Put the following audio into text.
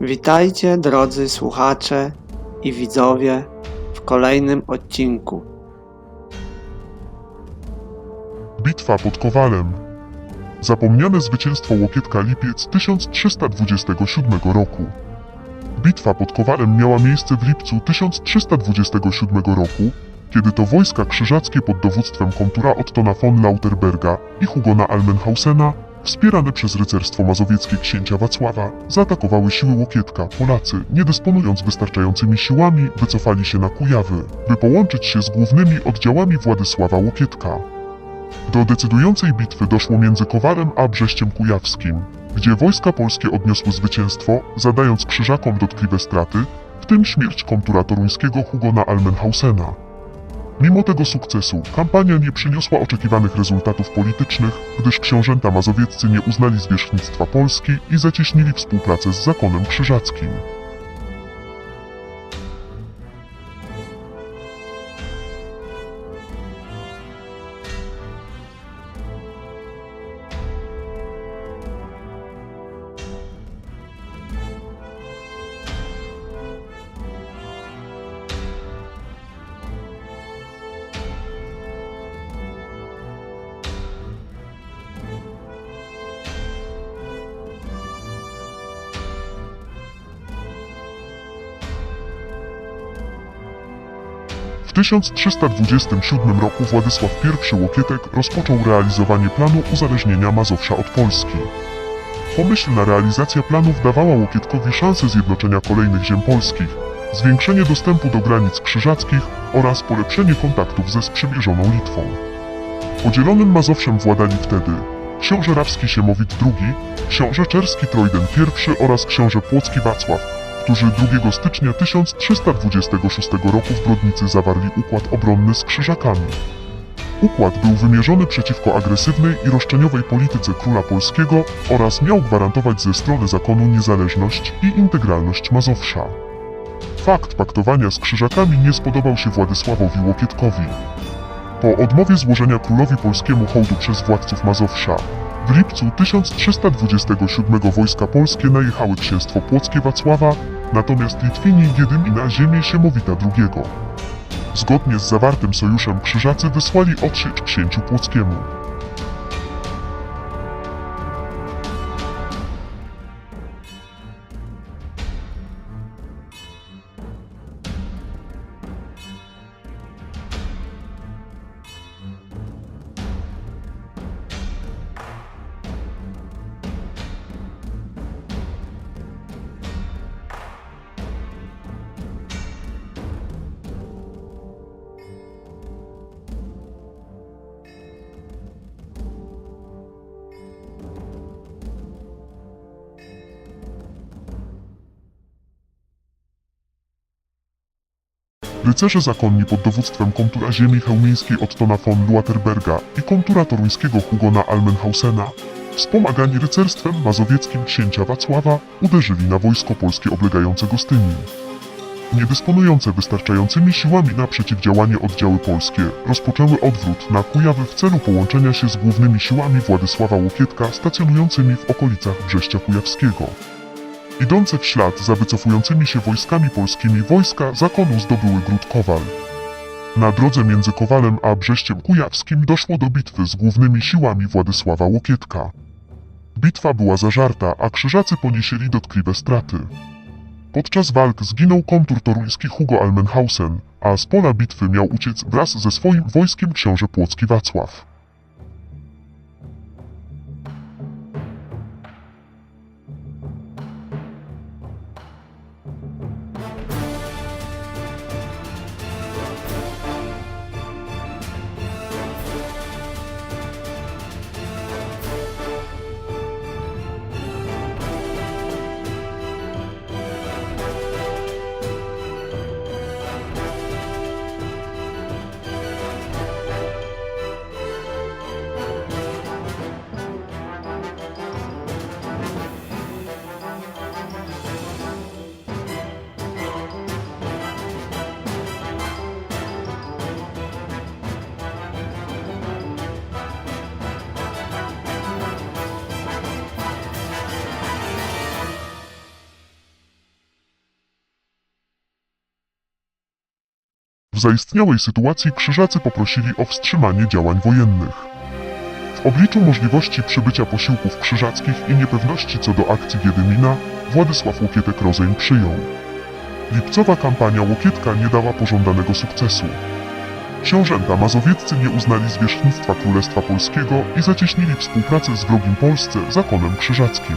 Witajcie drodzy słuchacze i widzowie w kolejnym odcinku. Bitwa pod Kowalem. Zapomniane zwycięstwo Łokietka Lipiec 1327 roku. Bitwa pod Kowalem miała miejsce w lipcu 1327 roku, kiedy to wojska krzyżackie pod dowództwem komtura Ottona von Lauterberga i Hugona Almenhausena, wspierane przez rycerstwo mazowieckie księcia Wacława, zaatakowały siły Łokietka. Polacy, nie dysponując wystarczającymi siłami, wycofali się na Kujawy, by połączyć się z głównymi oddziałami Władysława Łokietka. Do decydującej bitwy doszło między Kowalem a Brześciem Kujawskim, gdzie wojska polskie odniosły zwycięstwo, zadając krzyżakom dotkliwe straty, w tym śmierć komtura toruńskiego Hugona Almenhausena. Mimo tego sukcesu, kampania nie przyniosła oczekiwanych rezultatów politycznych, gdyż książęta mazowieccy nie uznali zwierzchnictwa Polski i zacieśnili współpracę z zakonem krzyżackim. W 1327 roku Władysław I Łokietek rozpoczął realizowanie planu uzależnienia Mazowsza od Polski. Pomyślna realizacja planów dawała Łokietkowi szansę zjednoczenia kolejnych ziem polskich, zwiększenie dostępu do granic krzyżackich oraz polepszenie kontaktów ze sprzymierzoną Litwą. Podzielonym Mazowszem władali wtedy książę rawski Siemowit II, książę czerski Trojden I oraz książę płocki Wacław, którzy 2 stycznia 1326 roku w Brodnicy zawarli układ obronny z Krzyżakami. Układ był wymierzony przeciwko agresywnej i roszczeniowej polityce króla polskiego oraz miał gwarantować ze strony zakonu niezależność i integralność Mazowsza. Fakt paktowania z Krzyżakami nie spodobał się Władysławowi Łokietkowi. Po odmowie złożenia królowi polskiemu hołdu przez władców Mazowsza, w lipcu 1327 wojska polskie najechały księstwo płockie Wacława, natomiast Litwini jedymi na ziemię Siemowita II. Zgodnie z zawartym sojuszem krzyżacy wysłali odsiecz księciu płockiemu. Rycerze zakonni pod dowództwem komtura ziemi chełmińskiej Ottona von Luaterberga i komtura toruńskiego Hugona Almenhausena, wspomagani rycerstwem mazowieckim księcia Wacława, uderzyli na wojsko polskie oblegające Gostynin. Nie dysponujące wystarczającymi siłami na przeciwdziałanie oddziały polskie rozpoczęły odwrót na Kujawy w celu połączenia się z głównymi siłami Władysława Łokietka stacjonującymi w okolicach Brześcia Kujawskiego. Idące w ślad za wycofującymi się wojskami polskimi wojska zakonu zdobyły Gród Kowal. Na drodze między Kowalem a Brześciem Kujawskim doszło do bitwy z głównymi siłami Władysława Łokietka. Bitwa była zażarta, a krzyżacy poniesieli dotkliwe straty. Podczas walk zginął komtur toruński Hugo Almenhausen, a z pola bitwy miał uciec wraz ze swoim wojskiem książę płocki Wacław. W zaistniałej sytuacji krzyżacy poprosili o wstrzymanie działań wojennych. W obliczu możliwości przybycia posiłków krzyżackich i niepewności co do akcji Wiedymina, Władysław Łokietek rozejm przyjął. Lipcowa kampania Łokietka nie dała pożądanego sukcesu. Książęta mazowieccy nie uznali zwierzchnictwa Królestwa Polskiego i zacieśnili współpracę z wrogim Polsce zakonem krzyżackim.